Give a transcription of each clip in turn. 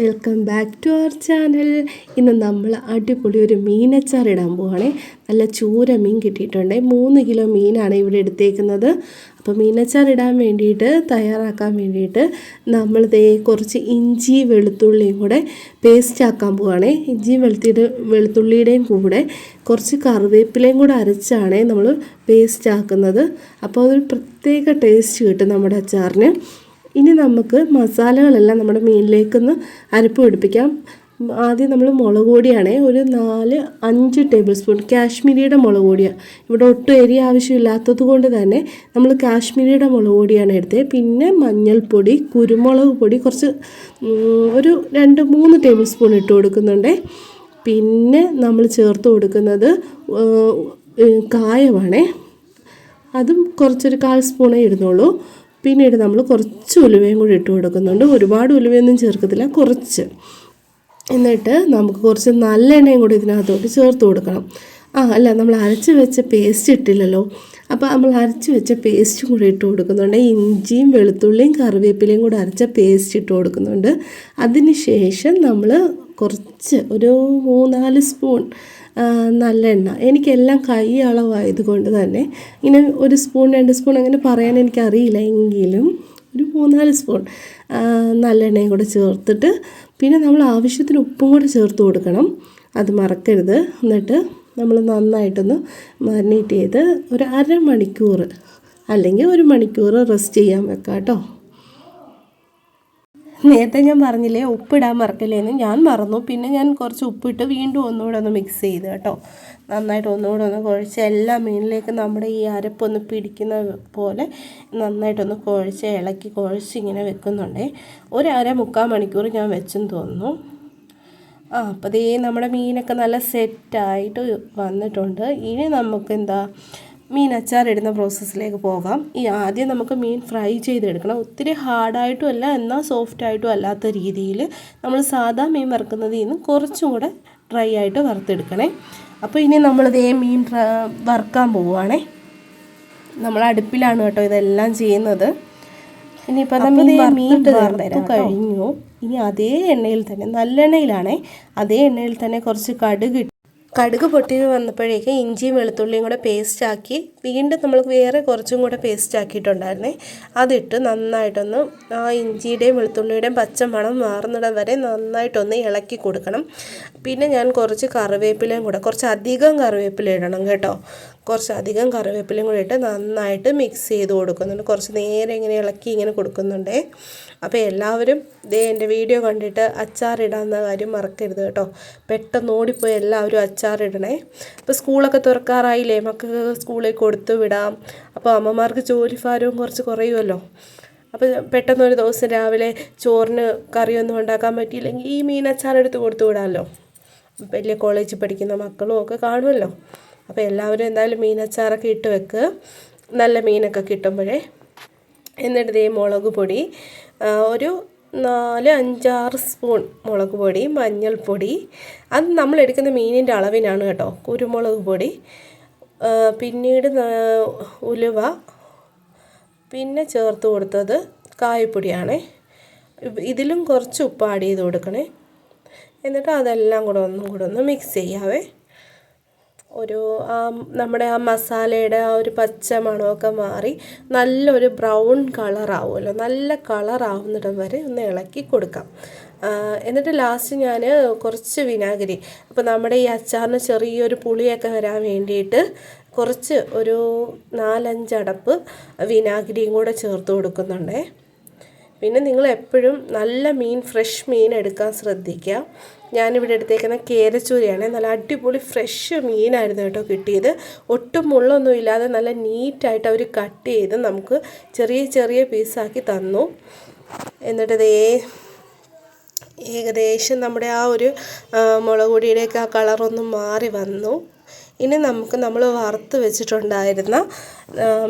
Welcome back to our channel ഇന്ന് നമ്മൾ അടിപൊളി ഒരു മീനച്ചാർ ഇടാൻ പോവുകയാണേ നല്ല ചൂര മീൻ കിട്ടിയിട്ടുണ്ട്. മൂന്ന് കിലോ മീനാണ് ഇവിടെ എടുത്തേക്കുന്നത്. അപ്പോൾ മീനച്ചാർ ഇടാൻ വേണ്ടിയിട്ട് തയ്യാറാക്കാൻ വേണ്ടിയിട്ട് നമ്മൾ ദേ കുറച്ച് ഇഞ്ചി വെളുത്തുള്ളിയും കൂടെ പേസ്റ്റ് ആക്കാൻ പോവുകയാണേ ഇഞ്ചിയും വെളുത്തിയുടെ വെളുത്തുള്ളിയുടെയും കൂടെ കുറച്ച് കറിവേപ്പിലയും കൂടെ അരച്ചാണ് നമ്മൾ പേസ്റ്റ് ആക്കുന്നത്. അപ്പോൾ അതൊരു പ്രത്യേക ടേസ്റ്റ് കിട്ടും നമ്മുടെ അച്ചാറിന്. ഇനി നമുക്ക് മസാലകളെല്ലാം നമ്മുടെ മീനിലേക്കൊന്ന് അരപ്പ് പിടിപ്പിക്കാം. ആദ്യം നമ്മൾ മുളക് പൊടിയാണേ ഒരു നാല് അഞ്ച് ടേബിൾ സ്പൂൺ കാശ്മീരിയുടെ മുളക് പൊടിയാണ് ഇവിടെ ഒട്ടും എരി ആവശ്യമില്ലാത്തത് കൊണ്ട് തന്നെ നമ്മൾ കാശ്മീരിയുടെ മുളക് പൊടിയാണ് എടുത്തത്. പിന്നെ മഞ്ഞൾപ്പൊടി കുരുമുളക് പൊടി കുറച്ച് ഒരു രണ്ട് മൂന്ന് ടേബിൾ സ്പൂൺ ഇട്ട് കൊടുക്കുന്നുണ്ട്. പിന്നെ നമ്മൾ ചേർത്ത് കൊടുക്കുന്നത് കായമാണേ അതും കുറച്ചൊരു കാൽ സ്പൂണേ ഇടുന്നുള്ളൂ. പിന്നീട് നമ്മൾ കുറച്ച് ഉലുവയും കൂടി ഇട്ട് കൊടുക്കുന്നുണ്ട്. ഒരുപാട് ഉലുവയൊന്നും ചേർക്കത്തില്ല കുറച്ച്. എന്നിട്ട് നമുക്ക് കുറച്ച് നല്ല എണ്ണയും കൂടി ഇതിനകത്തോട്ട് ചേർത്ത് കൊടുക്കണം. ആ അല്ല നമ്മൾ അരച്ച് വെച്ച പേസ്റ്റ് ഇട്ടില്ലല്ലോ. അപ്പോൾ നമ്മൾ അരച്ച് വെച്ച പേസ്റ്റും കൂടി ഇട്ട് കൊടുക്കുന്നുണ്ട്. ഇഞ്ചിയും വെളുത്തുള്ളിയും കറിവേപ്പിലയും കൂടി അരച്ച പേസ്റ്റ് ഇട്ട് കൊടുക്കുന്നുണ്ട്. അതിന് ശേഷം നമ്മൾ കുറച്ച് ഒരു മൂന്നാൽ സ്പൂൺ ആ, നല്ലെണ്ണ എനിക്കെല്ലാം കൈ അളവായതുകൊണ്ട് തന്നെ ഇങ്ങനെ ഒരു സ്പൂൺ രണ്ട് സ്പൂൺ അങ്ങനെ പറയാൻ എനിക്കറിയില്ല എങ്കിലും ഒരു മൂന്നാൽ സ്പൂൺ നല്ല നല്ലെണ്ണയും കൂടെ ചേർത്തിട്ട് പിന്നെ നമ്മൾ ആവശ്യത്തിന് ഉപ്പും കൂടെ ചേർത്ത് കൊടുക്കണം. അത് മറക്കരുത്. എന്നിട്ട് നമ്മൾ നന്നായിട്ടൊന്ന് മാരിനേറ്റ് ചെയ്ത് ഒരു അരമണിക്കൂർ അല്ലെങ്കിൽ ഒരു മണിക്കൂർ റെസ്റ്റ് ചെയ്യാൻ വെക്കാം കേട്ടോ നേരത്തെ ഞാൻ പറഞ്ഞില്ലേ ഉപ്പിടാൻ മറക്കില്ലേന്ന്. ഞാൻ മറന്നു. പിന്നെ ഞാൻ കുറച്ച് ഉപ്പിട്ട് വീണ്ടും ഒന്നുകൂടെ ഒന്ന് മിക്സ് ചെയ്ത് കേട്ടോ. നന്നായിട്ട് ഒന്നുകൂടെ ഒന്ന് കുഴച്ച് എല്ലാ മീനിലേക്ക് നമ്മുടെ ഈ അരപ്പൊന്ന് പിടിക്കുന്ന പോലെ നന്നായിട്ടൊന്ന് കുഴച്ച് ഇളക്കി കുഴച്ച് ഇങ്ങനെ വെക്കുന്നുണ്ടേ. ഒരു അര മുക്കാൽ മണിക്കൂർ ഞാൻ വെച്ചെന്ന് തോന്നുന്നു. ആ അപ്പോൾ ദേ നമ്മുടെ മീനൊക്കെ നല്ല സെറ്റായിട്ട് വന്നിട്ടുണ്ട്. ഇനി നമുക്ക് എന്താ മീൻ അച്ചാർ ഇടുന്ന പ്രോസസ്സിലേക്ക് പോകാം. ഈ ആദ്യം നമുക്ക് മീൻ ഫ്രൈ ചെയ്തെടുക്കണം. ഒത്തിരി ഹാർഡായിട്ടും അല്ല എന്നാൽ സോഫ്റ്റായിട്ടും അല്ലാത്ത രീതിയിൽ നമ്മൾ സാധാ മീൻ വറുക്കുന്നതിൽ നിന്ന് കുറച്ചും കൂടെ ഡ്രൈ ആയിട്ട് വറുത്തെടുക്കണേ. അപ്പോൾ ഇനി നമ്മളിതേ മീൻ വറുക്കാൻ പോവുകയാണേ. നമ്മൾ അടുപ്പിലാണ് കേട്ടോ ഇതെല്ലാം ചെയ്യുന്നത്. ഇനിയിപ്പോൾ നമ്മൾ മീൻ വറുത്തു കഴിഞ്ഞു. ഇനി അതേ എണ്ണയിൽ തന്നെ നല്ല എണ്ണയിലാണേ അതേ എണ്ണയിൽ തന്നെ കുറച്ച് കടുക് കടുക് പൊട്ടി വന്നപ്പോഴേക്ക് ഇഞ്ചിയും വെളുത്തുള്ളിയും കൂടെ പേസ്റ്റ് ആക്കി വീണ്ടും നമ്മൾ വേറെ കുറച്ചും കൂടെ പേസ്റ്റ് ആക്കിയിട്ടുണ്ടായിരുന്നേ. അതിട്ട് നന്നായിട്ടൊന്ന് ആ ഇഞ്ചിയുടെയും വെളുത്തുള്ളിയുടെയും പച്ച മണം മാറുന്നിടം വരെ നന്നായിട്ടൊന്ന് ഇളക്കി കൊടുക്കണം. പിന്നെ ഞാൻ കുറച്ച് കറിവേപ്പിലയും കൂടെ കുറച്ച് അധികം കറിവേപ്പില ഇടണം കേട്ടോ. കുറച്ച് അധികം കറിവേപ്പിലയും കൂടി ഇട്ട് നന്നായിട്ട് മിക്സ് ചെയ്ത് കൊടുക്കുന്നുണ്ട്. കുറച്ച് നേരം ഇങ്ങനെ ഇളക്കി ഇങ്ങനെ കൊടുക്കുന്നുണ്ടേ. അപ്പോൾ എല്ലാവരും ദേ എന്റെ വീഡിയോ കണ്ടിട്ട് അച്ചാറിടാവുന്ന കാര്യം മറക്കരുത് കേട്ടോ. പെട്ടെന്ന് ഓടിപ്പോയി എല്ലാവരും അച്ചാറിടണേ. ഇപ്പോൾ സ്കൂളൊക്കെ തുറക്കാറായില്ലേ? മക്കൾക്ക് സ്കൂളിൽ കൊടുത്തു വിടാം. അപ്പോൾ അമ്മമാർക്ക് ജോലി ഭാരവും കുറച്ച് കുറയുമല്ലോ. അപ്പോൾ പെട്ടെന്ന് ഒരു ദിവസം രാവിലെ ചോറിന് കറിയൊന്നും ഉണ്ടാക്കാൻ പറ്റിയില്ലെങ്കിൽ ഈ മീൻ അച്ചാറെടുത്ത് കൊടുത്തു വിടാമല്ലോ. വലിയ കോളേജിൽ പഠിക്കുന്ന മക്കളും ഒക്കെ കാണുമല്ലോ. അപ്പോൾ എല്ലാവരും എന്തായാലും മീനച്ചാറൊക്കെ ഇട്ട് വെക്ക്. നല്ല മീനൊക്കെ കിട്ടുമ്പോഴേ. എന്നിട്ട് ദേ മുളക് പൊടി. ഒരു നാല് അഞ്ചാറ് സ്പൂൺ മുളക് പൊടി മഞ്ഞൾപ്പൊടി. അത് നമ്മൾ എടുക്കുന്ന മീനിന്റെ അളവിനാണ് കേട്ടോ കുരുമുളക് പൊടി. പിന്നീട് ഉലുവ. പിന്നെ ചേർത്ത് കൊടുത്തത് കായപ്പൊടിയാണേ. ഇതിലും കുറച്ച് ഉപ്പ് ആഡ് ചെയ്ത് കൊടുക്കണേ. എന്നിട്ട് അതെല്ലാം കൂടെ ഒന്നും കൂടെ ഒന്ന് മിക്സ് ചെയ്യാവേ. ഒരു ആ നമ്മുടെ ആ മസാലയുടെ ആ ഒരു പച്ച മണമൊക്കെ മാറി നല്ലൊരു ബ്രൗൺ കളറാവുമല്ലോ നല്ല കളറാവുന്നിടം വരെ ഒന്ന് ഇളക്കി കൊടുക്കാം. എന്നിട്ട് ലാസ്റ്റ് ഞാൻ കുറച്ച് വിനാഗിരി അപ്പോൾ നമ്മുടെ ഈ അച്ചാറിന് ചെറിയൊരു പുളിയൊക്കെ വരാൻ വേണ്ടിയിട്ട് കുറച്ച് ഒരു നാലഞ്ചടപ്പ് വിനാഗിരിയും കൂടെ ചേർത്ത് കൊടുക്കുന്നുണ്ടേ. പിന്നെ നിങ്ങൾ എപ്പോഴും നല്ല മീൻ ഫ്രഷ് മീൻ എടുക്കാൻ ശ്രദ്ധിക്കുക. ഞാനിവിടെ എടുത്തേക്കുന്ന കേരച്ചൂരയാണ്. നല്ല അടിപൊളി ഫ്രഷ് മീനായിരുന്നു കേട്ടോ കിട്ടിയത്. ഒട്ടും മുള്ളൊന്നും ഇല്ലാതെ നല്ല നീറ്റായിട്ട് അവർ കട്ട് ചെയ്ത് നമുക്ക് ചെറിയ ചെറിയ പീസാക്കി തന്നു. എന്നിട്ട് ദേ ഏകദേശം നമ്മുടെ ആ ഒരു മുളക് പൊടിയുടെയൊക്കെ ആ കളറൊന്ന് മാറി വന്നു. ഇനി നമുക്ക് നമ്മൾ വറുത്ത് വെച്ചിട്ടുണ്ടായിരുന്ന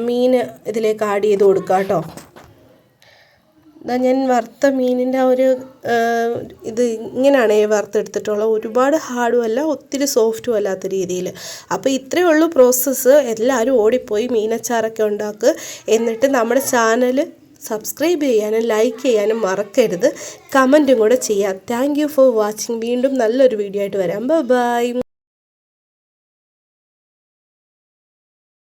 മീൻ ഇതിലേക്ക് ആഡ് ചെയ്ത് കൊടുക്കാം കേട്ടോ. ദാ ഞാൻ വറുത്ത മീനിന്റെ ആ ഒരു ഇത് ഇങ്ങനെയാണ് ഈ വറുത്തെടുത്തിട്ടുള്ളത് ഒരുപാട് ഹാർഡും അല്ല ഒത്തിരി സോഫ്റ്റും അല്ലാത്ത രീതിയിൽ. അപ്പോൾ ഇത്രയേ ഉള്ളൂ പ്രോസസ്സ്. എല്ലാവരും ഓടിപ്പോയി മീനച്ചാറൊക്കെ ഉണ്ടാക്കുക എന്നിട്ട് നമ്മുടെ ചാനൽ സബ്സ്ക്രൈബ് ചെയ്യാനും ലൈക്ക് ചെയ്യാനും മറക്കരുത്. കമന്റും കൂടെ ചെയ്യാം. Thank for watching. വീണ്ടും നല്ലൊരു വീഡിയോ ആയിട്ട് വരാം. ബൈ.